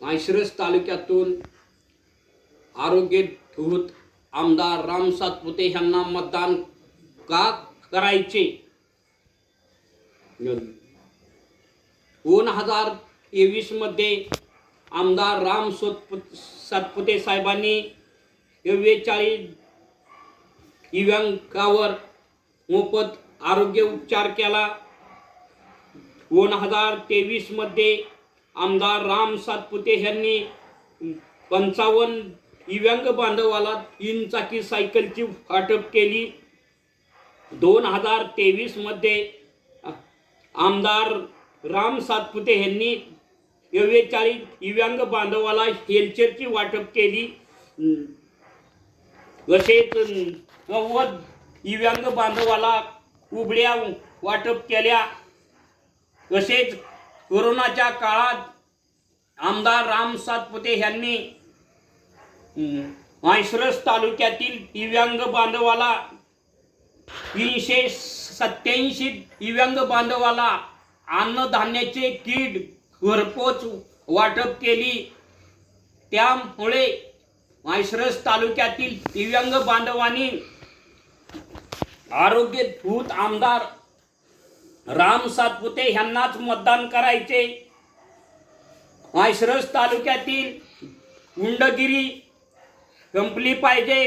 माळशिरस तालुक्यातून आरोग्य धूत आमदार राम सातपुते यांना मतदान का करायचे? दोन हजार तेवीसमध्ये आमदार राम सोतपु सातपुते साहेबांनी एव्वेचाळीस दिव्यांगावर मोफत आरोग्य उपचार केला. दोन हजार तेवीसमध्ये आमदार राम सातपुते यांनी पंचावन्न दिव्यांग बांधवाला तीन चाकी सायकलची वाटप केली. दोन हजार तेवीसमध्ये आमदार राम सातपुते यांनी एव्वेचाळीस दिव्यांग बांधवाला हेल्चरची वाटप केली. तसेच नव्वद दिव्यांग बांधवाला उबड्या वाटप केल्या. तसेच कोरोनाच्या काळात आमदार राम सातपुते यांनी माळशिरस तालुक्यातील दिव्यांग बांधवाला तीनशे सत्याऐंशी दिव्यांग बांधवाला अन्नधान्याचे कीड घरपोच वाटप केली. त्यामुळे माळशिरस तालुक्यातील दिव्यांग बांधवांनी आरोग्य धूत आमदार राम सातपुते यांनाच मतदान करायचे. माळशिरस तालुक्यातील उंडगिरी संपली पाहिजे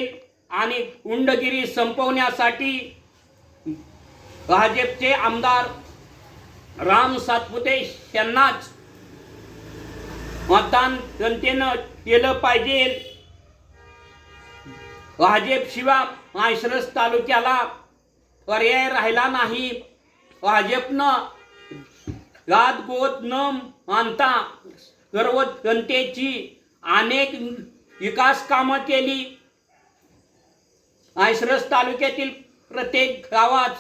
आणि उंडगिरी संपवण्यासाठी भाजपचे आमदार राम सातपुते यांनाच मतदान जनतेनं केलं पाहिजे. भाजप शिवाय तालुक्याला पर्याय राहिला नाही. भाजपनं गात गोत न मानता सर्व जनतेची अनेक विकास कामं केली. आयसरस तालुक्यातील प्रत्येक गावात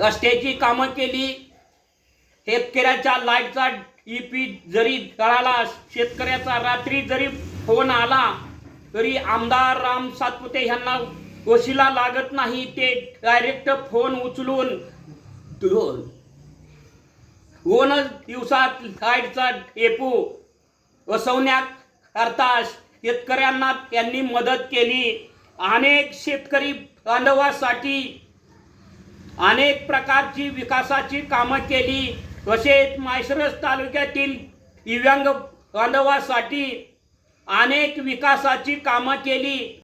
रस्त्याची कामं केली. शेतकऱ्याच्या लाईटचा ईपी जरी जळाला शेतकऱ्याचा रात्री जरी फोन आला तरी आमदार राम सातपुते यांना वशिला लागत नाही. ते डायरेक्ट फोन उचलून दोन दिवसात लाईटचा डेपो बसवण्याकरता शेतकऱ्यांना त्यांनी मदत केली. अनेक शेतकरी बांधवासाठी अनेक प्रकारची विकासाची कामं केली. तसेच माळशिरस तालुक्यातील दिव्यांग बांधवासाठी अनेक विकासाची कामं केली.